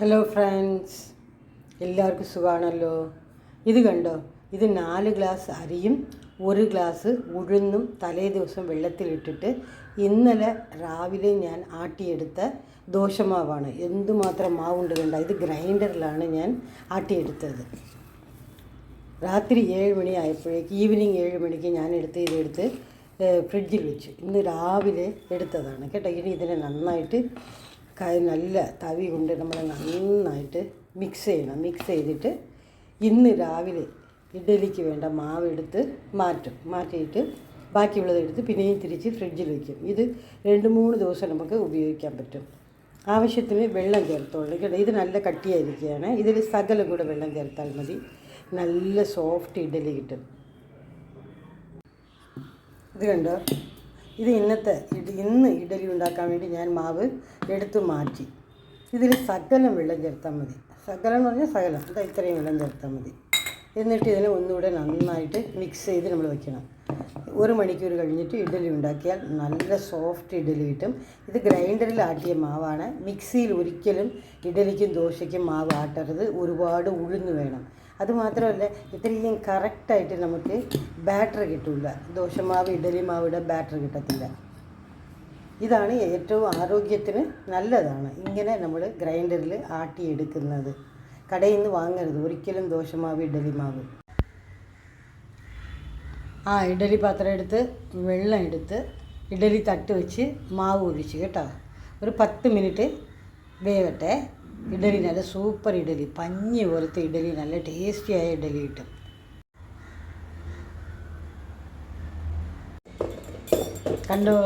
Hello friends എല്ലാവർക്കും സുഖമാണല്ലോ ഇത് കണ്ടോ? ഇത് നാല് ഗ്ലാസ് അരിയും ഒരു ഗ്ലാസ് ഉഴുന്നും തലേ ദിവസം വെള്ളത്തിലിട്ടിട്ട് ഇന്നലെ രാവിലെ ഞാൻ ആട്ടിയെടുത്ത ദോശമാവാണ്. എന്തുമാത്രം മാവുണ്ട് കണ്ട? ഇത് ഗ്രൈൻഡറിലാണ് ഞാൻ ആട്ടിയെടുത്തത്. രാത്രി ഏഴ് മണി ആയപ്പോഴേക്ക് ഈവനിങ് ഏഴ് മണിക്ക് ഞാൻ എടുത്ത് ഇതെടുത്ത് ഫ്രിഡ്ജിൽ വെച്ചു. ഇന്ന് രാവിലെ എടുത്തതാണ്. കേട്ടോ? ഇനി ഇതിനെ നന്നായിട്ട് ക- നല്ല തവി കൊണ്ട് നമ്മൾ നന്നായിട്ട് മിക്സ് ചെയ്യണം. മിക്സ് ചെയ്തിട്ട് ഇന്ന് രാവിലെ ഇഡലിക്ക് വേണ്ട മാവ് എടുത്ത് മാറ്റും. മാറ്റിയിട്ട് ബാക്കിയുള്ളത് എടുത്ത് പിന്നെയും തിരിച്ച് ഫ്രിഡ്ജിൽ വയ്ക്കും ഇത് രണ്ട് മൂന്ന് ദിവസം നമുക്ക് ഉപയോഗിക്കാൻ പറ്റും. ആവശ്യത്തിന് വെള്ളം ചേർത്തോളൂ. കേട്ടോ ഇത് നല്ല കട്ടിയായിരിക്കുകയാണ്. ഇതിൽ സകലം കൂടെ വെള്ളം ചേർത്താൽ മതി. നല്ല സോഫ്റ്റ് ഇഡലി കിട്ടും. ഇത് കണ്ടോ? ഇത് ഇന്നത്തെ ഇന്ന് ഇഡലി ഉണ്ടാക്കാൻ വേണ്ടി ഞാൻ മാവ് എടുത്തു മാറ്റി. ഇതിൽ സകലം വെള്ളം ചേർത്താൽ മതി. സകലം എന്ന് പറഞ്ഞാൽ സകലം. ഇതാ ഇത്രയും വെള്ളം ചേർത്താൽ മതി. എന്നിട്ട് ഇതിനെ ഒന്നുകൂടെ നന്നായിട്ട് മിക്സ് ചെയ്ത് നമ്മൾ വെക്കണം. ഒരു മണിക്കൂർ കഴിഞ്ഞിട്ട് ഇഡലി ഉണ്ടാക്കിയാൽ നല്ല സോഫ്റ്റ് ഇഡലി കിട്ടും. ഇത് ഗ്രൈൻഡറിൽ ആട്ടിയ മാവാണ്. മിക്സിയിൽ ഒരിക്കലും ഇഡലിക്കും ദോശയ്ക്കും മാവ് ആട്ടരുത്. ഒരുപാട് ഉഴുന്ന് വേണം. അതുമാത്രമല്ല ഇത്രയും കറക്റ്റായിട്ട് നമുക്ക് ബാറ്റർ കിട്ടില്ല ദോശമാവ് ഇഡലി മാവിടെ ബാറ്റർ കിട്ടത്തില്ല. ഇതാണ് ഏറ്റവും ആരോഗ്യത്തിന് നല്ലതാണ്. ഇങ്ങനെ നമ്മൾ ഗ്രൈൻഡറിൽ ആട്ടിയെടുക്കുന്നത്. കടയിൽ നിന്ന് വാങ്ങരുത്. ഒരിക്കലും ദോശമാവ് ഇഡലി മാവ് ആ ഇഡലി പാത്രം എടുത്ത് വെള്ളം എടുത്ത് ഇഡലി തട്ട് വെച്ച് മാവ് ഒഴിച്ച് കേട്ടോ. ഒരു പത്ത് മിനിറ്റ് വേവട്ടെ. ഇഡലി നല്ല സൂപ്പർ ഇഡലി. പഞ്ഞി പോലത്തെ ഇഡലി നല്ല ടേസ്റ്റിയായ ഇഡലി കിട്ടും. കണ്ടോ?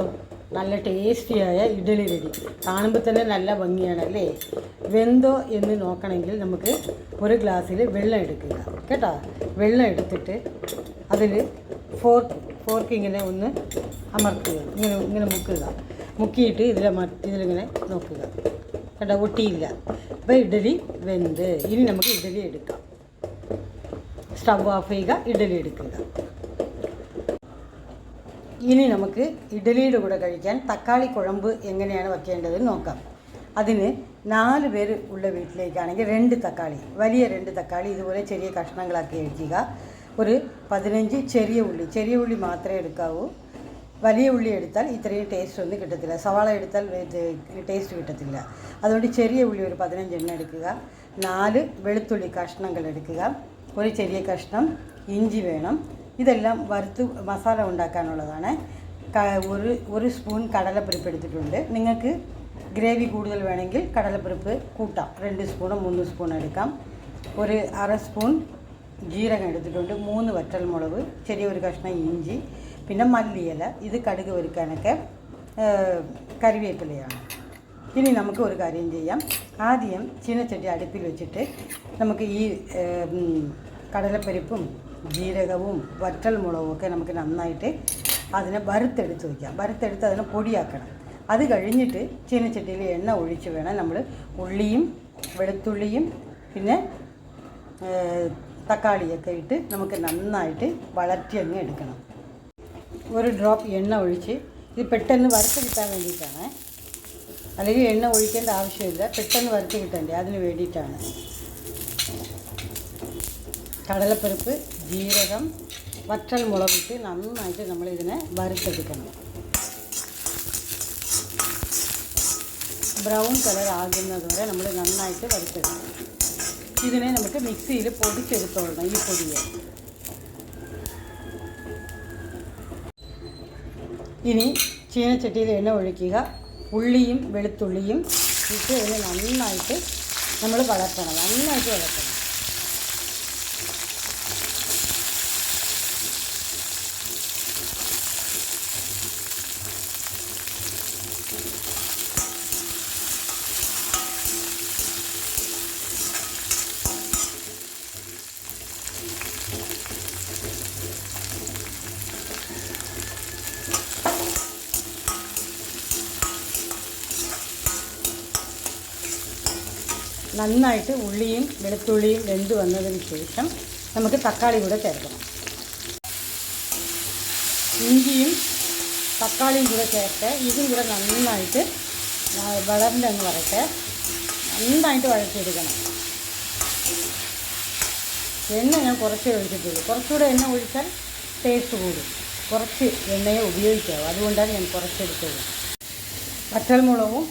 നല്ല ടേസ്റ്റിയായ ഇഡലി റെഡി. കാണുമ്പോൾ തന്നെ നല്ല ഭംഗിയാണ് അല്ലേ? വെന്തോ എന്ന് നോക്കണമെങ്കിൽ നമുക്ക് ഒരു ഗ്ലാസ്സിൽ വെള്ളം എടുക്കുക. കേട്ടോ? വെള്ളം എടുത്തിട്ട് അതിൽ ഫോർക്ക് ഫോർക്ക് ഇങ്ങനെ ഒന്ന് അമർത്തുക. ഇങ്ങനെ ഇങ്ങനെ മുക്കുക. മുക്കിയിട്ട് ഇതിലെ ഇതിലിങ്ങനെ നോക്കുക. കേട്ടോ ഒട്ടിയില്ല അപ്പോൾ ഇഡലി വെന്ത്. ഇനി നമുക്ക് ഇഡലി എടുക്കാം. സ്റ്റവ് ഓഫ് ചെയ്യുക ഇഡലി എടുക്കുക. ഇനി നമുക്ക് ഇഡലിയുടെ കൂടെ കഴിക്കാൻ തക്കാളി കുഴമ്പ് എങ്ങനെയാണ് വെക്കേണ്ടതെന്ന് നോക്കാം. അതിന് നാല് പേര് ഉള്ള വീട്ടിലേക്കാണെങ്കിൽ രണ്ട് തക്കാളി വലിയ രണ്ട് തക്കാളി ഇതുപോലെ ചെറിയ കഷ്ണങ്ങളാക്കി വയ്ക്കുക ഒരു പതിനഞ്ച് ചെറിയ ഉള്ളി ചെറിയ ഉള്ളി മാത്രമേ എടുക്കാവൂ. വലിയ ഉള്ളി എടുത്താൽ ഇത്രയും ടേസ്റ്റ് ഒന്നും കിട്ടത്തില്ല. സവാള എടുത്താൽ ടേസ്റ്റ് കിട്ടത്തില്ല. അതുകൊണ്ട് ചെറിയ ഉള്ളി ഒരു പതിനഞ്ചെണ്ണം എടുക്കുക. നാല് വെളുത്തുള്ളി കഷ്ണങ്ങൾ എടുക്കുക. ഒരു ചെറിയ കഷ്ണം ഇഞ്ചി വേണം. ഇതെല്ലാം വറുത്ത് മസാല ഉണ്ടാക്കാനുള്ളതാണ്. ഒരു ഒരു സ്പൂൺ കടലപ്പരിപ്പ് എടുത്തിട്ടുണ്ട്. നിങ്ങൾക്ക് ഗ്രേവി കൂടുതൽ വേണമെങ്കിൽ കടലപ്പരിപ്പ് കൂട്ടാം. രണ്ട് സ്പൂണോ മൂന്ന് സ്പൂൺ എടുക്കാം. ഒരു അര സ്പൂൺ ജീരകം എടുത്തിട്ടുണ്ട്. മൂന്ന് വറ്റൽമുളക് ചെറിയൊരു കഷ്ണം ഇഞ്ചി പിന്നെ മല്ലിയില ഇത് കടുക് ഒരുക്കാനൊക്കെ കറിവേപ്പിലയാണ്. ഇനി നമുക്ക് ഒരു കാര്യം ചെയ്യാം. ആദ്യം ചീനച്ചട്ടി അടുപ്പിൽ വെച്ചിട്ട് നമുക്ക് ഈ കടലപ്പരിപ്പും ജീരകവും വറ്റൽമുളകും ഒക്കെ നമുക്ക് നന്നായിട്ട് അതിനെ വറുത്തെടുത്ത് വയ്ക്കാം വറുത്തെടുത്ത് അതിനെ പൊടിയാക്കണം. അത് കഴിഞ്ഞിട്ട് ചീനച്ചട്ടിയിൽ എണ്ണ ഒഴിച്ച് വേണം നമ്മൾ ഉള്ളിയും വെളുത്തുള്ളിയും പിന്നെ തക്കാളിയൊക്കെ ഇട്ട് നമുക്ക് നന്നായിട്ട് വളർത്തി അങ്ങ് എടുക്കണം. ഒരു ഡ്രോപ്പ് എണ്ണ ഒഴിച്ച് ഇത് പെട്ടെന്ന് വറുത്ത് കിട്ടാൻ വേണ്ടിയിട്ടാണ് അല്ലെങ്കിൽ എണ്ണ ഒഴിക്കേണ്ട ആവശ്യമില്ല പെട്ടെന്ന് വറുത്ത് കിട്ടണ്ടേ അതിന് വേണ്ടിയിട്ടാണ് കടലപ്പരിപ്പ് ജീരകം വറ്റൽ മുളകിട്ട് നന്നായിട്ട് നമ്മളിതിനെ വറുത്തെടുക്കണം ബ്രൗൺ കളർ ആകുന്നത് വരെ നമ്മൾ നന്നായിട്ട് വറുത്തെടുക്കണം ഇതിനെ നമുക്ക് മിക്സിയിൽ പൊടിച്ചെടുത്തോളണം ഈ പൊടിയെ ഇനി ചീനച്ചട്ടിയിൽ എണ്ണ ഒഴിക്കുക. ഉള്ളിയും വെളുത്തുള്ളിയും ഇട്ട് ഇതിനെ നന്നായിട്ട് നമ്മൾ വളർത്തണം നന്നായിട്ട് വളർത്തണം നന്നായിട്ട് ഉള്ളിയും വെളുത്തുള്ളിയും വെന്ത് വന്നതിന് ശേഷം നമുക്ക് തക്കാളി കൂടെ ചേർക്കണം. ഇഞ്ചിയും തക്കാളിയും കൂടെ ചേർത്ത് ഇതും കൂടെ നന്നായിട്ട് വളർന്നെന്ന് പറയട്ടെ നന്നായിട്ട് വഴറ്റിയെടുക്കണം. എണ്ണ ഞാൻ കുറച്ചേ ഒഴിച്ചിട്ടുള്ളൂ കുറച്ചുകൂടെ എണ്ണ ഒഴിച്ചാൽ ടേസ്റ്റ് കൂടും. കുറച്ച് എണ്ണയെ ഉപയോഗിക്കാവൂ. അതുകൊണ്ടാണ് ഞാൻ കുറച്ചെടുത്തത്. വറ്റൽമുളകും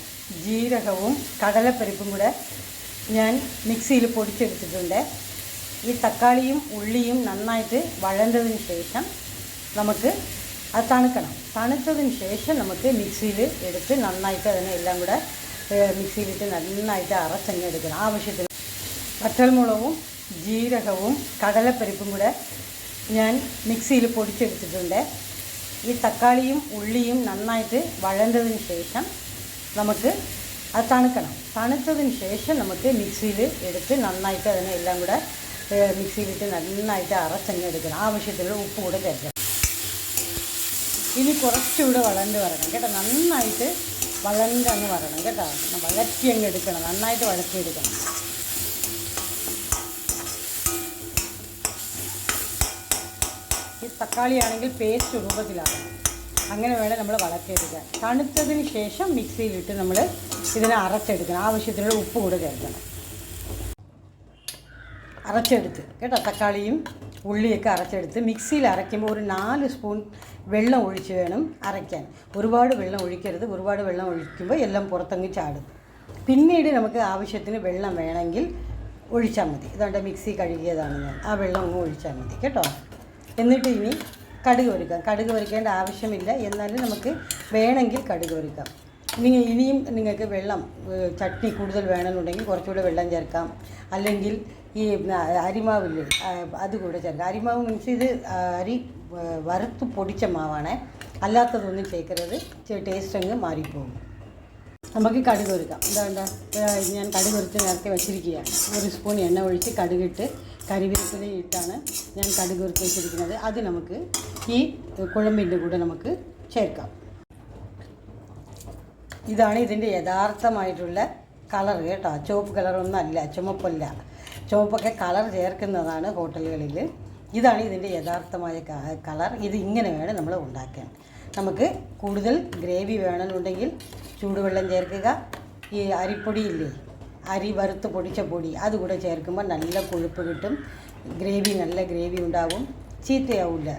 ജീരകവും കടലപ്പരിപ്പും കൂടെ ഞാൻ മിക്സിയിൽ പൊടിച്ചെടുത്തിട്ടുണ്ട്. ഈ തക്കാളിയും ഉള്ളിയും നന്നായിട്ട് വഴണ്ടതിന് ശേഷം നമുക്ക് അത് തണുക്കണം. തണുത്തതിന് ശേഷം നമുക്ക് മിക്സിയിൽ എടുത്ത് നന്നായിട്ട് അതിനെ എല്ലാം കൂടെ മിക്സിയിലിട്ട് നന്നായിട്ട് അരച്ചങ്ങെടുക്കണം ആവശ്യത്തിന് വറ്റൽമുളകും ജീരകവും കടലപ്പരിപ്പും കൂടെ ഞാൻ മിക്സിയിൽ പൊടിച്ചെടുത്തിട്ടുണ്ട്. ഈ തക്കാളിയും ഉള്ളിയും നന്നായിട്ട് വഴണ്ടതിന് ശേഷം നമുക്ക് അത് തണുക്കണം. തണുത്തതിന് ശേഷം നമുക്ക് മിക്സിയിൽ എടുത്ത് നന്നായിട്ട് അതിനെ എല്ലാം കൂടെ മിക്സിയിലിട്ട് നന്നായിട്ട് അരച്ചങ്ങെടുക്കണം ആവശ്യത്തിലുള്ള ഉപ്പ് കൂടെ ചേർക്കണം. ഇനി കുറച്ചുകൂടെ വളർന്ന് വരണം കേട്ടോ. നന്നായിട്ട് വളർന്നങ്ങ് വരണം കേട്ടോ. വളർത്തി അങ്ങ് എടുക്കണം. നന്നായിട്ട് വളർത്തിയെടുക്കണം ഈ തക്കാളി ആണെങ്കിൽ പേസ്റ്റ് രൂപത്തിലാണ് അങ്ങനെ വേണം നമ്മൾ വളർത്തിയെടുക്കാൻ. തണുത്തതിന് ശേഷം മിക്സിയിലിട്ട് നമ്മൾ ഇതിനെ അരച്ചെടുക്കണം. ആവശ്യത്തിനുള്ള ഉപ്പ് കൂടെ ചേർക്കണം. അരച്ചെടുത്ത് കേട്ടോ തക്കാളിയും ഉള്ളിയൊക്കെ അരച്ചെടുത്ത് മിക്സിയിൽ അരയ്ക്കുമ്പോൾ ഒരു നാല് സ്പൂൺ വെള്ളം ഒഴിച്ച് വേണം അരയ്ക്കാൻ. ഒരുപാട് വെള്ളം ഒഴിക്കരുത്. ഒരുപാട് വെള്ളം ഒഴിക്കുമ്പോൾ എല്ലാം പുറത്തങ്ങ് ചാടും. പിന്നീട് നമുക്ക് ആവശ്യത്തിന് വെള്ളം വേണമെങ്കിൽ ഒഴിച്ചാൽ മതി. ഇതാണ്ട് മിക്സി കഴുകിയതാണ് ഞാൻ. ആ വെള്ളം അങ്ങ് ഒഴിച്ചാൽ മതി. കേട്ടോ? എന്നിട്ട് ഇനി കടുക് ഒരുക്കാം കടുക് ഒരുക്കേണ്ട ആവശ്യമില്ല. എന്നാലും നമുക്ക് വേണമെങ്കിൽ കടുക് ഒരുക്കാം ഇനി ഇനിയും നിങ്ങൾക്ക് വെള്ളം ചട്നി കൂടുതൽ വേണമെന്നുണ്ടെങ്കിൽ കുറച്ചുകൂടെ വെള്ളം ചേർക്കാം. അല്ലെങ്കിൽ ഈ അരിമാവില്ലേ അതുകൂടെ ചേർക്കാം. അരിമാവ് മീൻസ് ഇത് അരി വറുത്ത് പൊടിച്ച മാവാണ്. അല്ലാത്തതൊന്നും ചേർക്കരുത്. ടേസ്റ്റ് അങ്ങ് മാറിപ്പോകും. നമുക്ക് കടുക് ഒരുക്കാം. എന്താ ഞാൻ കടുക് ഒരുത്ത് നേരത്തെ വെച്ചിരിക്കുകയാണ്. ഒരു സ്പൂൺ എണ്ണ ഒഴിച്ച് കടുകിട്ട് കരിവേപ്പില ഇട്ടാണ് ഞാൻ കടുക് ഒരുത്ത് വെച്ചിരിക്കുന്നത്. അത് നമുക്ക് ഈ കുഴമ്പിന്റെ കൂടെ നമുക്ക് ചേർക്കാം. ഇതാണ് ഇതിന്റെ യഥാർത്ഥമായിട്ടുള്ള കളർ കേട്ടോ. ചുവപ്പ് കളറൊന്നല്ല ചുമപ്പല്ല. ചുവപ്പൊക്കെ കളർ ചേർക്കുന്നതാണ് ഹോട്ടലുകളിൽ ഇതാണ് ഇതിന്റെ യഥാർത്ഥമായ കളർ ഇത് ഇങ്ങനെ വേണം നമ്മൾ ഉണ്ടാക്കാൻ. നമുക്ക് കൂടുതൽ ഗ്രേവി വേണമെന്നുണ്ടെങ്കിൽ ചൂടുവെള്ളം ചേർക്കുക. ഈ അരിപ്പൊടിയില്ലേ? അരി വറുത്ത് പൊടിച്ച പൊടി അതുകൂടെ ചേർക്കുമ്പോൾ നല്ല കൊഴുപ്പ് കിട്ടും. ഗ്രേവി നല്ല ഗ്രേവി ഉണ്ടാവും. ചീത്തയാവില്ല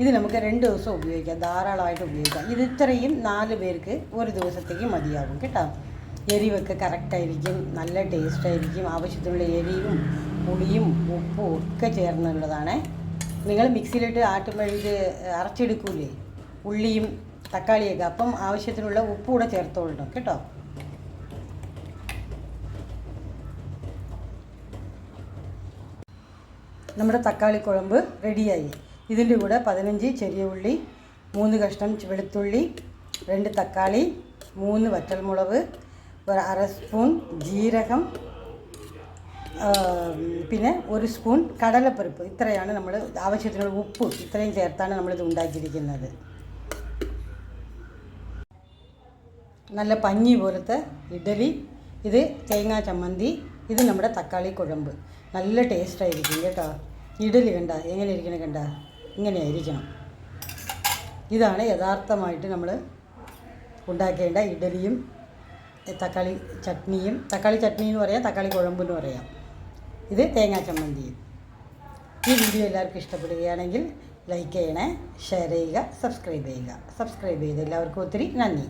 ഇത് നമുക്ക് രണ്ട് ദിവസം ഉപയോഗിക്കാം. ധാരാളമായിട്ട് ഉപയോഗിക്കാം. ഇത് ഇത്രയും നാല് പേർക്ക് ഒരു ദിവസത്തേക്ക് മതിയാവും കേട്ടോ. എരിവൊക്കെ കറക്റ്റായിരിക്കും നല്ല ടേസ്റ്റ് ആയിരിക്കും. ആവശ്യത്തിനുള്ള എരിയും പുളിയും ഉപ്പും ഒക്കെ ചേർന്നുള്ളതാണ്. നിങ്ങൾ മിക്സിയിലിട്ട് ആട്ടുമ്പോൾ ഇത് അരച്ചെടുക്കൂലേ? ഉള്ളിയും തക്കാളിയൊക്കെ. അപ്പം ആവശ്യത്തിനുള്ള ഉപ്പ് കൂടെ ചേർത്തോളണം കേട്ടോ. നമ്മുടെ തക്കാളി കുഴമ്പ് റെഡിയായി. ഇതിന്റെ കൂടെ പതിനഞ്ച് ചെറിയ ഉള്ളി മൂന്ന് കഷ്ണം വെളുത്തുള്ളി രണ്ട് തക്കാളി മൂന്ന് വറ്റൽമുളക് ഒരു അര സ്പൂൺ ജീരകം പിന്നെ ഒരു സ്പൂൺ കടലപ്പരിപ്പ്. ഇത്രയാണ് നമ്മൾ ആവശ്യത്തിനുള്ള ഉപ്പ് ഇത്രയും ചേർത്താണ് നമ്മളിത് ഉണ്ടാക്കിയിരിക്കുന്നത്. നല്ല പഞ്ഞി പോലത്തെ ഇഡലി ഇത് തേങ്ങാ ചമ്മന്തി ഇത് നമ്മുടെ തക്കാളി കുഴമ്പ്. നല്ല ടേസ്റ്റായിരിക്കും കേട്ടോ. ഇഡലി കണ്ട എങ്ങനെ ഇരിക്കണം കണ്ട? ഇങ്ങനെയായിരിക്കണം ഇതാണ് യഥാർത്ഥമായിട്ട് നമ്മൾ ഉണ്ടാക്കേണ്ട ഇഡലിയും തക്കാളി ചട്നിയും. തക്കാളി ചട്നി എന്ന് പറയാം തക്കാളി കുഴമ്പെന്ന് പറയാം. ഇത് തേങ്ങാ ചമ്മന്തിയും ഈ വീഡിയോ എല്ലാവർക്കും ഇഷ്ടപ്പെടുകയാണെങ്കിൽ ലൈക്ക് ചെയ്യണേ ഷെയർ ചെയ്യുക സബ്സ്ക്രൈബ് ചെയ്യുക. സബ്സ്ക്രൈബ് ചെയ്ത് എല്ലാവർക്കും ഒത്തിരി നന്ദി.